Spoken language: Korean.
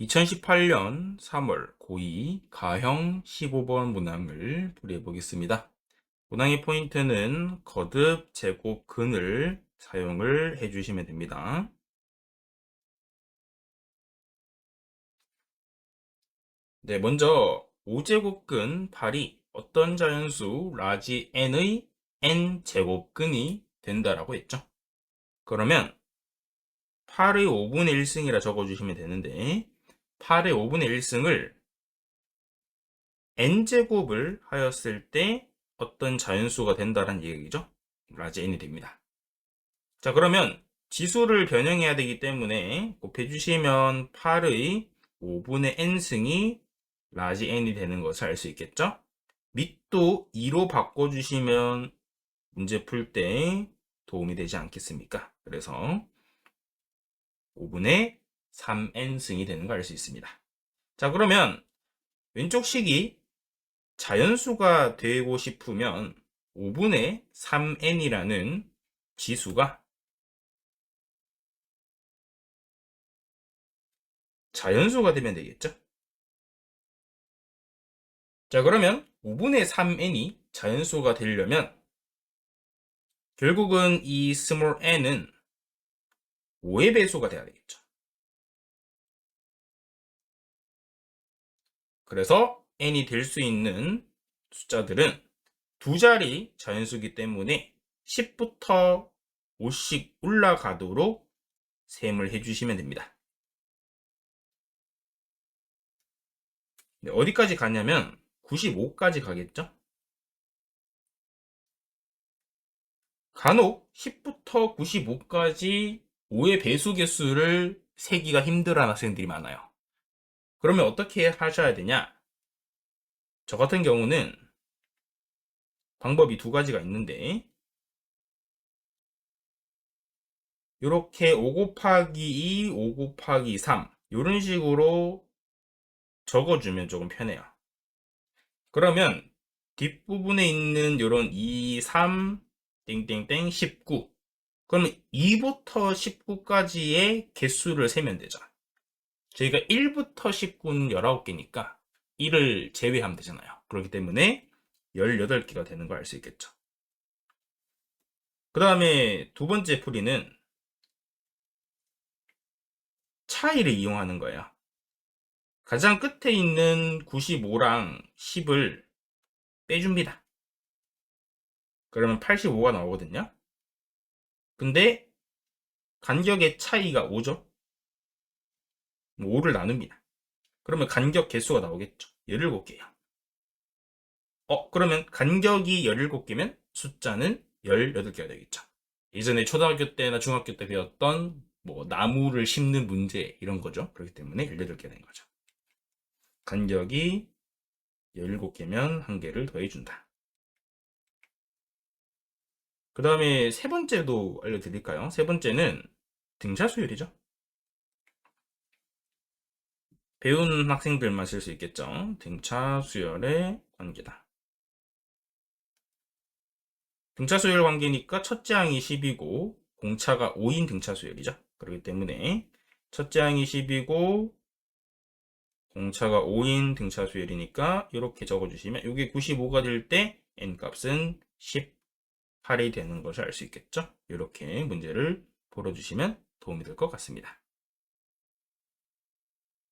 2018년 3월 고2 가형 15번 문항을 풀이해 보겠습니다. 문항의 포인트는 거듭 제곱 근을 사용을 해 주시면 됩니다. 네, 먼저 5제곱근 8이 어떤 자연수 라지 n의 n제곱근이 된다라고 했죠. 그러면 8의 5분의 1승이라 적어주시면 되는데 8의 5분의 1승을 n제곱을 하였을 때 어떤 자연수가 된다는 얘기죠. 라지 n이 됩니다. 자 그러면 지수를 변형해야 되기 때문에 곱해주시면 8의 5분의 n승이 라지 n이 되는 것을 알 수 있겠죠. 밑도 2로 바꿔주시면 문제 풀 때 도움이 되지 않겠습니까? 그래서 5분의 3n승이 되는 걸 알 수 있습니다. 자, 그러면 왼쪽 식이 자연수가 되고 싶으면 5분의 3n이라는 지수가 자연수가 되면 되겠죠? 자, 그러면 5분의 3n이 자연수가 되려면 결국은 이 small n은 5의 배수가 돼야 되겠죠. 그래서 n이 될 수 있는 숫자들은 두 자리 자연수기 때문에 10부터 5씩 올라가도록 셈을 해주시면 됩니다. 네, 어디까지 가냐면 95까지 가겠죠? 간혹 10부터 95까지 5의 배수 개수를 세기가 힘들어하는 학생들이 많아요. 그러면 어떻게 하셔야 되냐? 저 같은 경우는 방법이 두 가지가 있는데 이렇게 5 곱하기 2, 5 곱하기 3 이런 식으로 적어주면 조금 편해요. 그러면 뒷부분에 있는 이런 2, 3, 땡땡땡 19 그러면 2부터 19까지의 개수를 세면 되죠. 저희가 1부터 19는 19개니까 1을 제외하면 되잖아요. 그렇기 때문에 18개가 되는 걸 알 수 있겠죠. 그 다음에 두 번째 풀이는 차이를 이용하는 거예요. 가장 끝에 있는 95랑 10을 빼줍니다. 그러면 85가 나오거든요. 근데 간격의 차이가 5죠. 5를 나눕니다. 그러면 간격 개수가 나오겠죠. 17개요. 어, 그러면 간격이 17개면 숫자는 18개가 되겠죠. 예전에 초등학교 때나 중학교 때 배웠던 뭐 나무를 심는 문제 이런 거죠. 그렇기 때문에 18개 된 거죠. 간격이 17개면 한 개를 더해준다. 그 다음에 세 번째도 알려드릴까요? 세 번째는 등차 수열이죠. 배운 학생들만 쓸 수 있겠죠. 등차 수열의 관계다. 등차 수열 관계니까 첫째 항이 10이고 공차가 5인 등차 수열이죠. 그렇기 때문에 첫째 항이 10이고 공차가 5인 등차 수열이니까 이렇게 적어주시면 이게 95가 될 때 n 값은 18이 되는 것을 알 수 있겠죠. 이렇게 문제를 풀어주시면 도움이 될 것 같습니다.